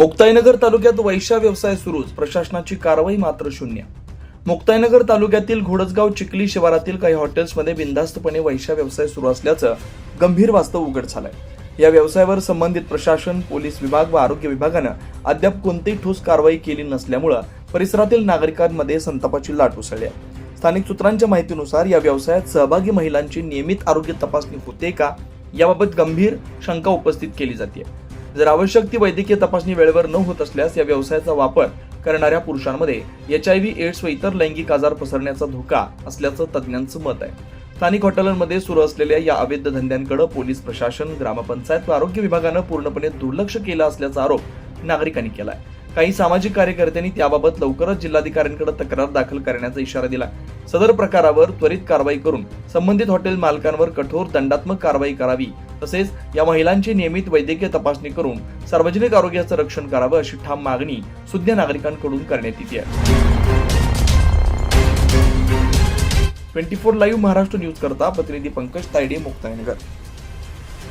मुक्ताईनगर तालुक्यात वैश्या व्यवसाय सुरूच. प्रशासनाची कारवाई मात्र शून्य. मुक्ताईनगर तालुक्यातील घोडसगाव चिखली शिवारातील काही हॉटेल्समध्ये बिनधास्तपणे वैशा व्यवसाय सुरू असल्याचं गंभीर वास्तव उघड झालंय. या व्यवसायावर संबंधित प्रशासन पोलीस विभाग व आरोग्य विभागानं अद्याप कोणतीही ठोस कारवाई केली नसल्यामुळं परिसरातील नागरिकांमध्ये संतापाची लाट उसळली आहे. स्थानिक सूत्रांच्या माहितीनुसार या व्यवसायात सहभागी महिलांची नियमित आरोग्य तपासणी होते का? याबाबत गंभीर शंका उपस्थित केली जाते जर आवश्यक ती वैद्यकीय तपासणी वेळेवर न होत असल्यास या व्यवसायाचा वापर करणाऱ्या पुरुषांमध्ये एच आय व्ही एड्स व इतर लैंगिक आजार पसरण्याचा धोका असल्याचं तज्ज्ञांचं मत आहे. स्थानिक हॉटेलांमध्ये सुरू असलेल्या या अवैध धंद्यांकडे पोलीस प्रशासन ग्रामपंचायत व आरोग्य विभागानं पूर्णपणे दुर्लक्ष केलं असल्याचा आरोप नागरिकांनी केला आहे काही सामाजिक कार्यकर्त्यांनी त्याबाबत लवकरच जिल्हाधिकाऱ्यांकडे तक्रार दाखल करण्याचा इशारा दिला. सदर प्रकारावर त्वरित कारवाई करून संबंधित हॉटेल मालकांवर कठोर दंडात्मक कारवाई करावी तसेच या महिलांची नियमित वैद्यकीय तपासणी करून सार्वजनिक आरोग्याचं रक्षण करावं अशी ठाम मागणी सुज्ञ नागरिकांकडून करण्यात येते. Twenty four live Maharashtra news करता प्रतिनिधी पंकज तायडे मुक्ताईनगर.